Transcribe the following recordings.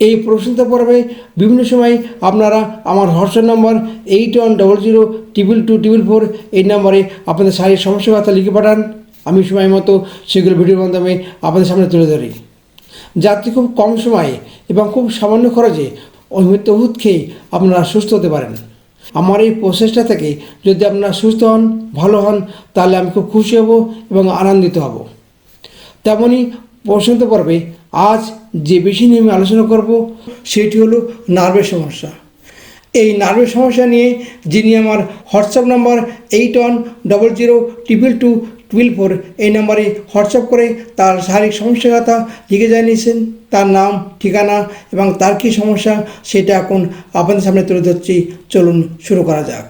এই প্রশ্নোত্তর পর্বে বিভিন্ন সময় আপনারা আমার WhatsApp number eight one double zero triple two triple four এই নম্বরে আপনাদের শারীরিক সমস্যার কথা লিখে পাঠান। আমি সময় মতো সেগুলো ভিডিওর মাধ্যমে আপনাদের সামনে তুলে ধরি। যাতে খুব কম সময়ে এবং খুব সামান্য খরচে অহিমিত খেয়ে আপনারা সুস্থ হতে পারেন। আমার এই প্রসেসটা থেকে যদি আপনারা সুস্থ হন, ভালো হন, তাহলে আমি খুব খুশি হব এবং আনন্দিত হব। তেমনই প্রশ্নত পর্বে আজ যে বিষয় নিয়ে আমি আলোচনা করব, সেটি হলো নার্ভের সমস্যা। এই নার্ভের সমস্যা নিয়ে যিনি আমার WhatsApp number eight one double zero triple two twelve four এই নাম্বারে হোয়াটসঅ্যাপ করে তার শারীরিক সমস্যার কথা লিখে জানিয়েছেন। তার নাম, ঠিকানা এবং তার কী সমস্যা সেটা এখন আপনাদের সামনে তুলে ধরছি। চলুন শুরু করা যাক।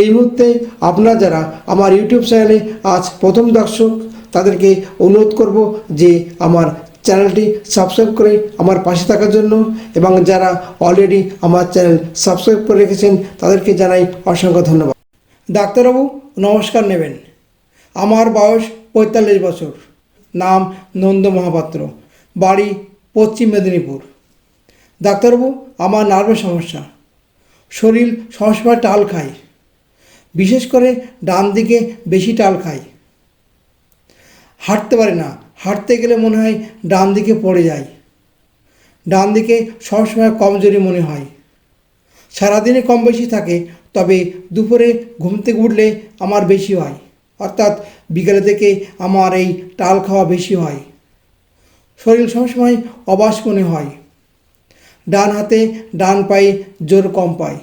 এই মুহূর্তে আপনারা যারা আমার ইউটিউব চ্যানেলে আজ প্রথম দর্শক, তাদেরকে অনুরোধ করব যে আমার চ্যানেলটি সাবস্ক্রাইব করে আমার পাশে থাকার জন্য এবং যারা অলরেডি আমার চ্যানেল সাবস্ক্রাইব করে রেখেছেন, তাদেরকে জানাই অসংখ্য ধন্যবাদ। ডাক্তারবাবু, নমস্কার নেবেন। আমার বয়স পঁয়তাল্লিশ বছর। নাম নন্দ মহাপাত্র। বাড়ি পশ্চিম মেদিনীপুর। ডাক্তারবাবু, আমার নার্ভের সমস্যা। শরীর সবসময় টাল খায়। বিশেষ করে ডান দিকে বেশি টাল খায়। হাঁটতে পারে না। হাঁটতে গেলে মনে হয় ডান দিকে পড়ে যায় ডান দিকে সবসময় কমজোরি মনে হয়। সারাদিনে কম বেশি থাকে, তবে দুপুরে ঘুম থেকে উঠলে আমার বেশি হয়। অর্থাৎ বিকেলে থেকে আমার এই টাল খাওয়া বেশি হয়। শরীর সবসময় অবাস মনে হয়। ডান হাতে ডান পায়ে জোর কম পায়।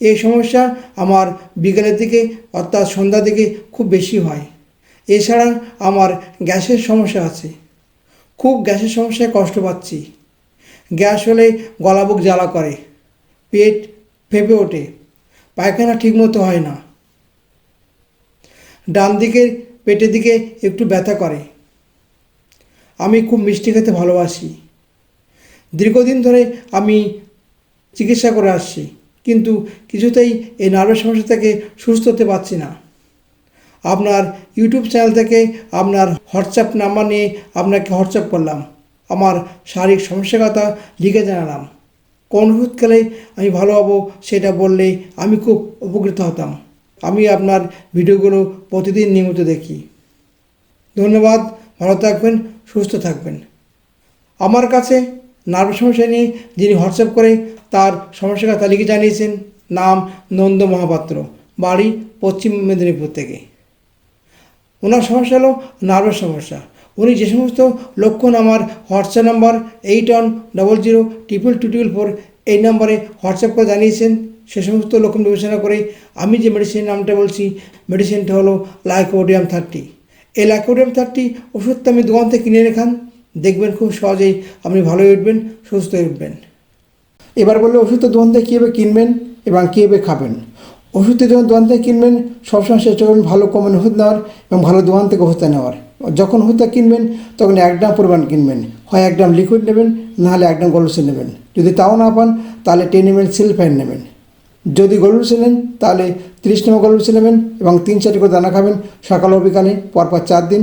এই সমস্যা আমার বিকেলের দিকে, অর্থাৎ সন্ধ্যার দিকে খুব বেশি হয়। এছাড়া আমার গ্যাসের সমস্যা আছে। খুব গ্যাসের সমস্যায় কষ্ট পাচ্ছি। গ্যাস হলে গলা বুক জ্বালা করে, পেট ফেঁপে ওঠে, পায়খানা ঠিকমতো হয় না। ডান দিকের পেটের দিকে একটু ব্যথা করে। আমি খুব মিষ্টি খেতে ভালোবাসি। দীর্ঘদিন ধরে আমি চিকিৎসা করে আসছি, কিন্তু কিছুতেই এই নার্ভের সমস্যা থেকে সুস্থ হতে পারছি না। আপনার ইউটিউব চ্যানেল থেকে আপনার হোয়াটসঅ্যাপ নাম্বার নিয়ে আপনাকে হোয়াটসঅ্যাপ করলাম। আমার শারীরিক সমস্যার কথা লিখে জানালাম। কোন ওষুধ আমি ভালো হব সেটা বললে আমি খুব উপকৃত হতাম। আমি আপনার ভিডিওগুলো প্রতিদিন নিয়মিত দেখি। ধন্যবাদ, ভালো থাকবেন, সুস্থ থাকবেন। আমার কাছে নার্ভ সমস্যা নিয়ে যিনি হোয়াটসঅ্যাপ করে তার সমস্যার কথা লিখে জানিয়েছেন, নাম নন্দ মহাপাত্র, বাড়ি পশ্চিম মেদিনীপুর থেকে। ওনার সমস্যা হলো নার্ভের সমস্যা। উনি যে সমস্ত লক্ষণ আমার WhatsApp number eight one double zero triple two triple four এই নাম্বারে হোয়াটসঅ্যাপ করে জানিয়েছেন, সে সমস্ত লক্ষণ বিবেচনা করে আমি যে মেডিসিনের নামটা বলছি মেডিসিনটা হলো লাইকোডিয়াম থার্টি এই লাইকোডিয়াম থার্টি ওষুধটা আমি দোকান থেকে কিনে রেখান দেখবেন খুব সহজেই আপনি ভালোই উঠবেন, সুস্থ উঠবেন। এবার বললে ওষুধটা দোকান থেকে কীভাবে কিনবেন এবং কীভাবে খাবেন? ওষুধটা যখন দোকান থেকে কিনবেন, সবসময় চেষ্টা করবেন ভালো কোম্পানির ওষুধ নেওয়ার এবং ভালো দোকান থেকে ওষুধটা নেওয়ার। যখন ওষুধটা কিনবেন, তখন এক গ্রাম পরিমাণ কিনবেন। হয় এক গ্রাম লিকুইড নেবেন নাহলে এক গ্রাম গলুসে নেবেন। যদি তাও না পান, তাহলে টেন এম এল সিলফাইন নেবেন। যদি গলুসে নেন, তাহলে তিরিশ নম্বর গলুসে নেবেন এবং তিন চারটি করে দানা খাবেন। সকাল ও বিকালে, পরপর চার দিন।